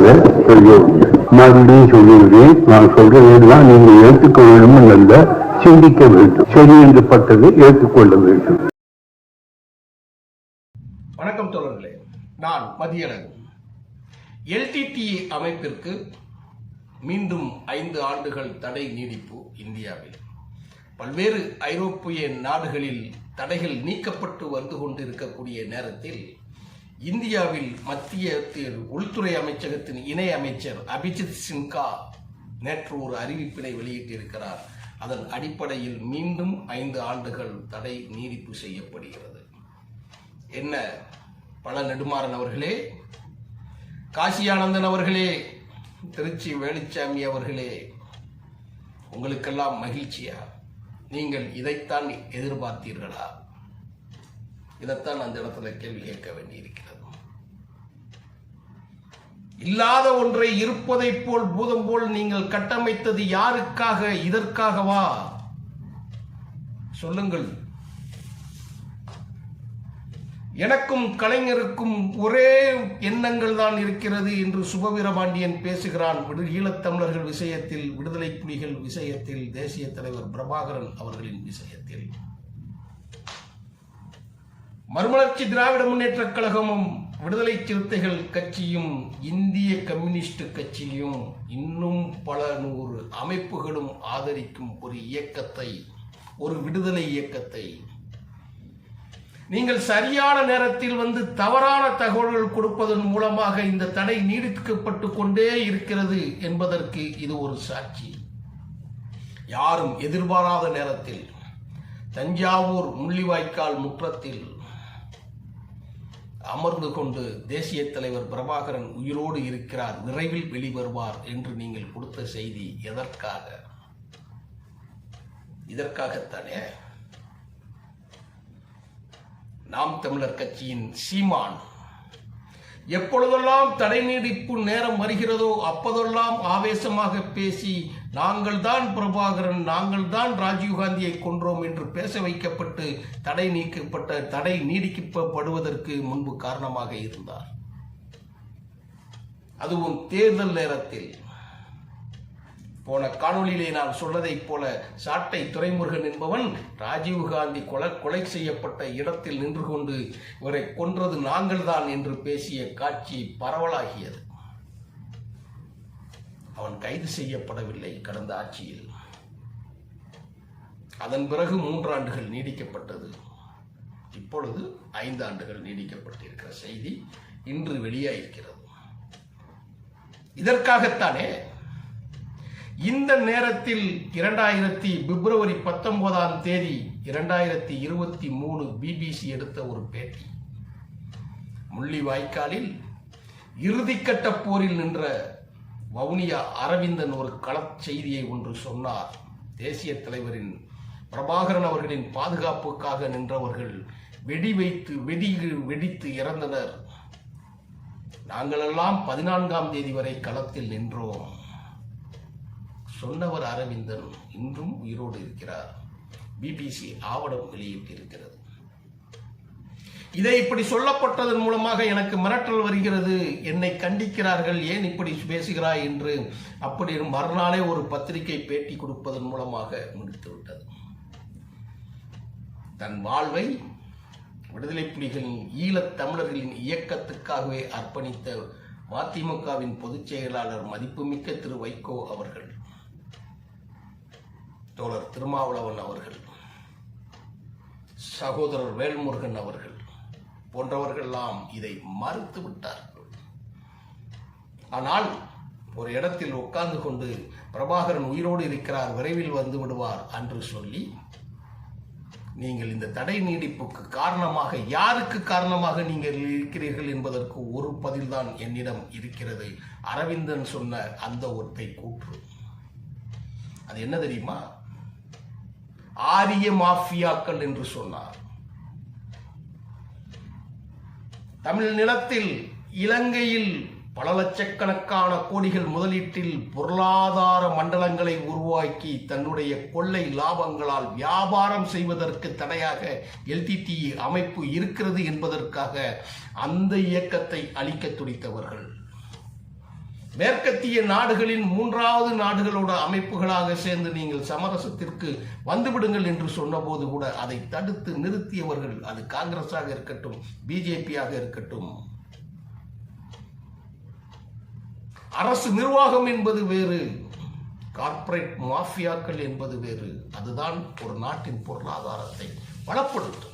இல்லை பெரியோர்களே மறுபடியும் சொல்லுகிறேன். நான் சொல்றதுதான் நீங்கள் ஏற்றுக்கொள்ள வேண்டும் அல்ல சிந்திக்க வேண்டும். சரி என்று பட்டது ஏற்றுக்கொள்ள வேண்டும். வணக்கம் தோழர்களே. நான் மதியழகன். எல்டிடி அமைப்பிற்கு மீண்டும் ஐந்து ஆண்டுகள் தடை நீடிப்பு இந்தியாவில். பல்வேறு ஐரோப்பிய நாடுகளில் தடைகள் நீக்கப்பட்டு வந்து கொண்டிருக்கக்கூடிய நேரத்தில் இந்தியாவில் மத்திய உள்துறை அமைச்சகத்தின் இணை அமைச்சர் அபிஜித் சின்கா நேற்று ஒரு அறிவிப்பினை வெளியிட்டிருக்கிறார். அதன் அடிப்படையில் மீண்டும் ஐந்து ஆண்டுகள் தடை நீடிப்பு செய்யப்படுகிறது. என்ன பல நெடுமாறன் அவர்களே? காசியானந்தன் அவர்களே? திருச்சி வேலுச்சாமி அவர்களே? உங்களுக்கெல்லாம் மகிழ்ச்சியா? நீங்கள் இதைத்தான் எதிர்பார்த்தீர்களா? இதைத்தான் அந்த இடத்துல கேள்வி கேட்க வேண்டியிருக்கிறது. இல்லாத ஒன்றை இருப்பதைப் போல் பூதம் போல் நீங்கள் கட்டமைத்தது யாருக்காக? இதற்காகவா? சொல்லுங்கள். எனக்கும் கலைஞருக்கும் ஒரே எண்ணங்கள் தான் இருக்கிறது என்று சுபவீரபாண்டியன் பேசுகிறான் விடு ஈழத்தமிழர்கள் விஷயத்தில் விடுதலை புலிகள் விஷயத்தில் தேசிய தலைவர் பிரபாகரன் அவர்களின் விஷயத்தில். மறுமலர்ச்சி திராவிட முன்னேற்ற கழகமும் விடுதலை சிறுத்தைகள் கட்சியும் இந்திய கம்யூனிஸ்ட் கட்சியும் இன்னும் பல நூறு அமைப்புகளும் ஆதரிக்கும் ஒரு இயக்கத்தை ஒரு விடுதலை இயக்கத்தை. நீங்கள் சரியான நேரத்தில் வந்து தவறான தகவல்கள் கொடுப்பதன் மூலமாக இந்த தடை நீடிக்கப்பட்டு கொண்டே இருக்கிறது என்பதற்கு இது ஒரு சாட்சி. யாரும் எதிர்பாராத நேரத்தில் தஞ்சாவூர் முள்ளிவாய்க்கால் முற்றத்தில் அமர்ந்து கொண்டு தேசிய தலைவர் பிரபாகரன் உயிரோடு இருக்கிறார் விரைவில் வெளிவருவார் என்று நீங்கள் கொடுத்த செய்தி எதற்காக? இதற்காகத்தானே? நாம் தமிழர் கட்சியின் சீமான். எப்பொழுதெல்லாம் தடை நீடிப்பு நேரம் வருகிறதோ அப்போதெல்லாம் ஆவேசமாக பேசி நாங்கள் தான் பிரபாகரன் நாங்கள் தான் ராஜீவ்காந்தியை கொன்றோம் என்று பேச வைக்கப்பட்டு தடை நீக்கப்பட்ட தடை நீடிக்கப்படுவதற்கு முன்பு காரணமாக இருந்தார். அதுவும் தேர்தல் நேரத்தில். போன காணொளியிலே நான் சொன்னதைப் போல சாட்டை துரைமுருகன் என்பவன் ராஜீவ்காந்தி கொலை கொலை செய்யப்பட்ட இடத்தில் நின்று கொண்டு இவரை கொன்றது நாங்கள்தான் என்று பேசிய காட்சி பரவலாகியது. அவன் கைது செய்யப்படவில்லை கடந்த ஆட்சியில். அதன் பிறகு மூன்று ஆண்டுகள் நீடிக்கப்பட்டது. இப்பொழுது ஐந்து ஆண்டுகள் நீடிக்கப்பட்டிருக்கிற செய்தி இன்று வெளியாயிருக்கிறது. இதற்காகத்தானே இந்த நேரத்தில் இரண்டாயிரத்தி பிப்ரவரி பத்தொன்பதாம் தேதி இரண்டாயிரத்தி இருபத்தி மூணு பிபிசி எடுத்த ஒரு பேட்டி. முள்ளிவாய்க்காலில் இறுதிக்கட்ட போரில் நின்ற வவுனியா அரவிந்தன் ஒரு களச் செய்தியை ஒன்று சொன்னார். தேசிய தலைவரின் பிரபாகரன் அவர்களின் பாதுகாப்புக்காக நின்றவர்கள் வெடி வைத்து வெடி வெடித்து இறந்தனர். நாங்களெல்லாம் பதினான்காம் தேதி வரை களத்தில் நின்றோம். சொன்னவர் அரவிந்தன். இன்றும் உயிரோடு இருக்கிறார். பிபிசி ஆவணம் வெளியிட்டிருக்கிறது. இதை இப்படி சொல்லப்பட்டதன் மூலமாக எனக்கு மிரட்டல் வருகிறது. என்னை கண்டிக்கிறார்கள் ஏன் இப்படி பேசுகிறாய்? என்று அப்படி மறுநாளே ஒரு பத்திரிகை பேட்டி கொடுப்பதன் மூலமாக முடித்துவிட்டது. தன் வாழ்வை விடுதலை புலிகளின் ஈழத் தமிழர்களின் இயக்கத்துக்காகவே அர்ப்பணித்த மதிமுகவின் பொதுச் செயலாளர் மதிப்புமிக்க திரு வைகோ அவர்கள் தோழர் திருமாவளவன் அவர்கள் சகோதரர் வேல்முருகன் அவர்கள் போன்றவர்கள்லாம் இதை மறுத்து விட்டார்கள். ஆனால் ஒரு இடத்தில் உட்கார்ந்து கொண்டு பிரபாகரன் உயிரோடு இருக்கிறார் விரைவில் வந்து விடுவார் என்று சொல்லி நீங்கள் இந்த தடை நீடிப்புக்கு காரணமாக யாருக்கு காரணமாக நீங்கள் இருக்கிறீர்கள் என்பதற்கு ஒரு பதில்தான் என்னிடம் இருக்கிறது. அரவிந்தன் சொன்ன அந்த ஒற்றை கூற்று. அது என்ன தெரியுமா? ஆரிய மாஃபியாக்கள் என்று சொன்னார். தமிழ் நிலத்தில் இலங்கையில் பல லட்சக்கணக்கான கோடிகள் முதலீட்டில் பொருளாதார மண்டலங்களை உருவாக்கி தன்னுடைய கொள்ளை லாபங்களால் வியாபாரம் செய்வதற்கு தடையாக எல்டிடி அமைப்பு இருக்கிறது என்பதற்காக அந்த இயக்கத்தை அளிக்க துடித்தவர்கள். மேற்கத்திய நாடுகளின் மூன்றாவது நாடுகளோட அமைப்புகளாக சேர்ந்து நீங்கள் சமரசத்திற்கு வந்துவிடுங்கள் என்று சொன்னபோது கூட அதை தடுத்து நிறுத்தியவர்கள் அது காங்கிரஸாக இருக்கட்டும் பிஜேபியாக இருக்கட்டும். அரசு நிர்வாகம் என்பது வேறு கார்ப்பரேட் மாஃபியாக்கள் என்பது வேறு. அதுதான் ஒரு நாட்டின் பொருளாதாரத்தை பலப்படுத்தும்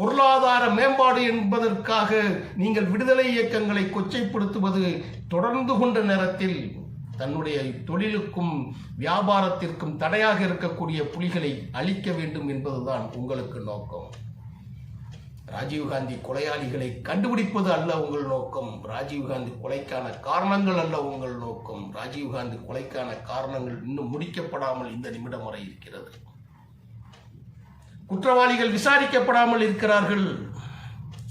பொருளாதார மேம்பாடு என்பதற்காக நீங்கள் விடுதலை இயக்கங்களை கொச்சைப்படுத்துவது தொடர்ந்து கொண்ட நேரத்தில் தன்னுடைய தொழிலுக்கும் வியாபாரத்திற்கும் தடையாக இருக்கக்கூடிய புலிகளை அழிக்க வேண்டும் என்பதுதான் உங்களுக்கு நோக்கம். ராஜீவ்காந்தி கொலையாளிகளை கண்டுபிடிப்பது அல்ல உங்கள் நோக்கம். ராஜீவ்காந்தி கொலைக்கான காரணங்கள் அல்ல உங்கள் நோக்கம். ராஜீவ்காந்தி கொலைக்கான காரணங்கள் இன்னும் முடிக்கப்படாமல் இந்த நிமிடம் வரை இருக்கிறது. குற்றவாளிகள் விசாரிக்கப்படாமல் இருக்கிறார்கள்.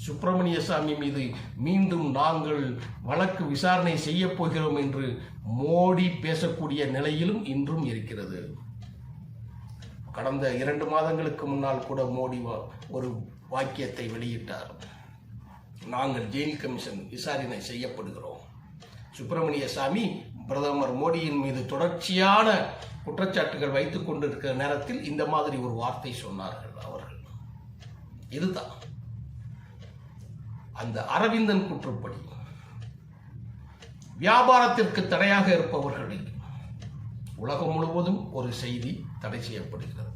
சுப்பிரமணிய சாமி மீது மீண்டும் நாங்கள் வழக்கு விசாரணை செய்ய போகிறோம் என்று மோடி பேசக்கூடிய நிலையிலும் இன்றும் இருக்கிறது. கடந்த இரண்டு மாதங்களுக்கு முன்னால் கூட மோடி ஒரு வாக்கியத்தை வெளியிட்டார். நாங்கள் ஜெயில் கமிஷன் விசாரணை செய்யப்படுகிறோம். சுப்பிரமணிய சாமி பிரதமர் மோடியின் மீது தொடர்ச்சியான குற்றச்சாட்டுகள் வைத்துக் கொண்டிருக்கிற நேரத்தில் இந்த மாதிரி ஒரு வார்த்தை சொன்னார்கள் அவர்கள். இதுதான். அந்த அரவிந்தன் குற்றப்படி. வியாபாரத்திற்கு தடையாக இருப்பவர்களை உலகம் முழுவதும் ஒரு செய்தி தடை செய்யப்படுகிறது.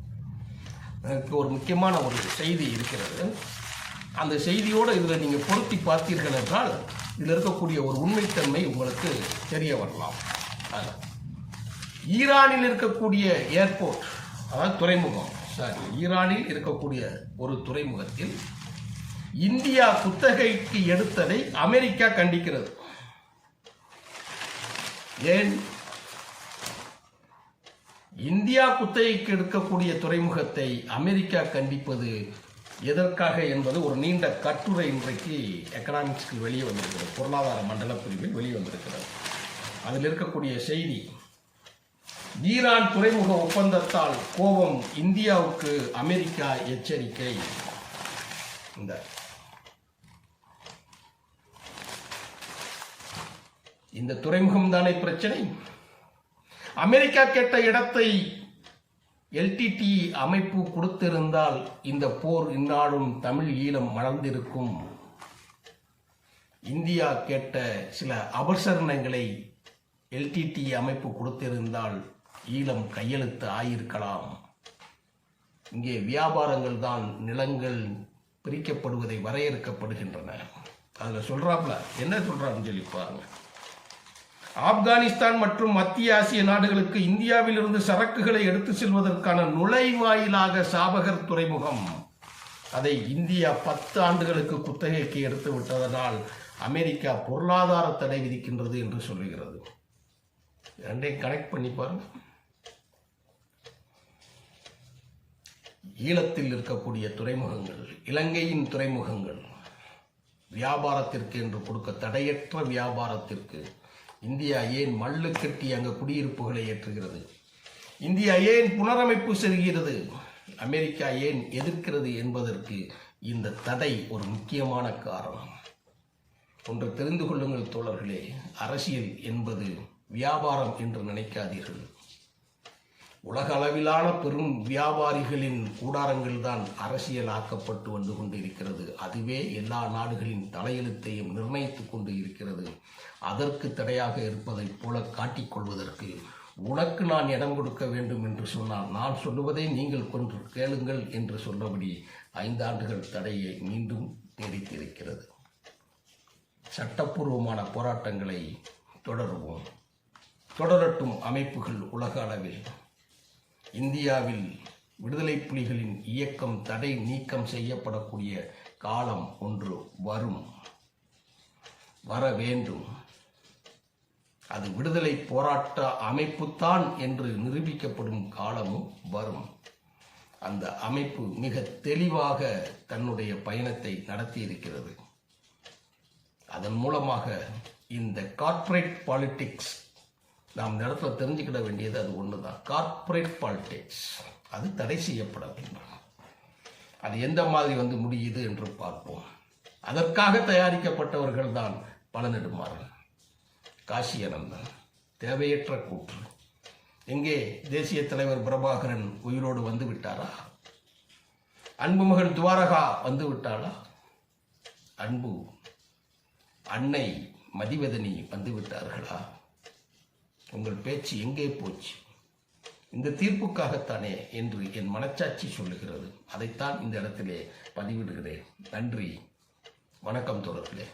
எனக்கு ஒரு முக்கியமான ஒரு செய்தி இருக்கிறது. அந்த செய்தியோடு இதில் நீங்கள் பொருத்தி பார்த்தீர்கள் என்றால் இதில் இருக்கக்கூடிய ஒரு உண்மைத்தன்மை உங்களுக்கு தெரிய வரலாம். ஈரானில் இருக்கக்கூடிய ஏர்போர்ட் அதாவது துறைமுகம் சாரி ஈரானில் இருக்கக்கூடிய ஒரு துறைமுகத்தில் இந்தியா குத்தகைக்கு எடுத்ததை அமெரிக்கா கண்டிக்கிறது. ஏன்? இந்தியா குத்தகைக்கு எடுக்கக்கூடிய துறைமுகத்தை அமெரிக்கா கண்டிப்பது எதற்காக என்பது ஒரு நீண்ட கட்டுரை இன்றைக்கு எக்கனாமிக்ஸ்க்கு வெளியே வந்திருக்கிறது. பொருளாதார மண்டல பிரிவில் வெளியே வந்திருக்கிறது. அதில் இருக்கக்கூடிய செய்தி ஈரான் துறைமுக ஒப்பந்தத்தால் கோபம் இந்தியாவுக்கு அமெரிக்கா எச்சரிக்கை. இந்த இந்த துறைமுகம் தானே பிரச்சனை? அமெரிக்கா கேட்ட இடத்தை எல்டிடி அமைப்பு கொடுத்திருந்தால் இந்த போர் இந்நாளும் தமிழ் ஈழம் மலர்ந்திருக்கும். இந்தியா கேட்ட சில அபசரணங்களை எல்டிடி அமைப்பு கொடுத்திருந்தால் ஈழம் கையெழுத்து ஆயிருக்கலாம். இங்கே வியாபாரங்கள் தான் நிலங்கள் பிரிக்கப்படுவதை வரையறுக்கப்படுகின்றன. அதில் சொல்றாப்ல என்ன சொல்கிறாருன்னு சொல்லி பாருங்கள் ஆப்கானிஸ்தான் மற்றும் மத்திய ஆசிய நாடுகளுக்கு இந்தியாவிலிருந்து சரக்குகளை எடுத்து செல்வதற்கான நுழைவாயிலாக சாபகர் துறைமுகம். அதை இந்தியா பத்து ஆண்டுகளுக்கு குத்தகைக்கு எடுத்து விட்டதனால் அமெரிக்கா பொருளாதார தடை விதிக்கின்றது என்று சொல்லுகிறது. ரெண்டையும் கனெக்ட் பண்ணி பாருங்க. ஈழத்தில் இருக்கக்கூடிய துறைமுகங்கள் இலங்கையின் துறைமுகங்கள் வியாபாரத்திற்கு என்று கொடுக்க தடையற்ற வியாபாரத்திற்கு இந்தியா ஏன் மல்லு கட்டி அங்கு குடியிருப்புகளை ஏற்றுகிறது? இந்தியா ஏன் புனரமைப்பு செய்கிறது அமெரிக்கா ஏன் எதிர்க்கிறது என்பதற்கு இந்த தடை ஒரு முக்கியமான காரணம். ஒன்று தெரிந்து கொள்ளுங்கள் தோழர்களே அரசியல் என்பது வியாபாரம் என்று நினைக்காதீர்கள். உலக அளவிலான பெரும் வியாபாரிகளின் கூடாரங்கள் தான் அரசியலாக்கப்பட்டு வந்து கொண்டிருக்கிறது. அதுவே எல்லா நாடுகளின் தலையெழுத்தையும் நிர்ணயித்துக் கொண்டு இருக்கிறது. அதற்கு தடையாக இருப்பதைப் போல காட்டிக்கொள்வதற்கு உனக்கு நான் இடம் கொடுக்க வேண்டும் என்று சொன்னால் நான் சொல்லுவதை நீங்கள் கொன்று கேளுங்கள் என்று சொன்னபடி ஐந்தாண்டுகள் தடையை மீண்டும் நீடித்திருக்கிறது. சட்டப்பூர்வமான போராட்டங்களை தொடருவோம். தொடரட்டும் அமைப்புகள் உலக அளவில் இந்தியாவில் விடுதலை புலிகளின் இயக்கம் தடை நீக்கம் செய்யப்படக்கூடிய காலம் ஒன்று வரும். வர வேண்டும். அது விடுதலை போராட்ட அமைப்புத்தான் என்று நிரூபிக்கப்படும் காலமும் வரும். அந்த அமைப்பு மிக தெளிவாக தன்னுடைய பயணத்தை நடத்தி இருக்கிறது அதன் மூலமாக இந்த கார்ப்பரேட் பாலிடிக்ஸ் நாம் இந்த இடத்துல தெரிஞ்சுக்கிட வேண்டியது அது ஒன்று தான் கார்ப்பரேட் பாலிடிக்ஸ் அது தடை செய்யப்பட வேண்டும். அது எந்த மாதிரி வந்து முடியுது என்று பார்ப்போம். அதற்காக தயாரிக்கப்பட்டவர்கள் தான் பலநெடுமாறன் காசி அனந்தன் தேவையற்ற கூற்று. எங்கே தேசிய தலைவர் பிரபாகரன் உயிரோடு வந்து விட்டாரா? அன்பு மகள் துவாரகா வந்து விட்டாளா? அன்பு அன்னை மதிவதனி வந்து விட்டார்களா? உங்கள் பேச்சு எங்கே போச்சு? இந்த தீர்ப்புக்காகத்தானே என்று என் மனச்சாட்சி சொல்லுகிறது. அதைத்தான் இந்த இடத்திலே பதிவிடுகிறேன். நன்றி. வணக்கம் தொடர்பிலே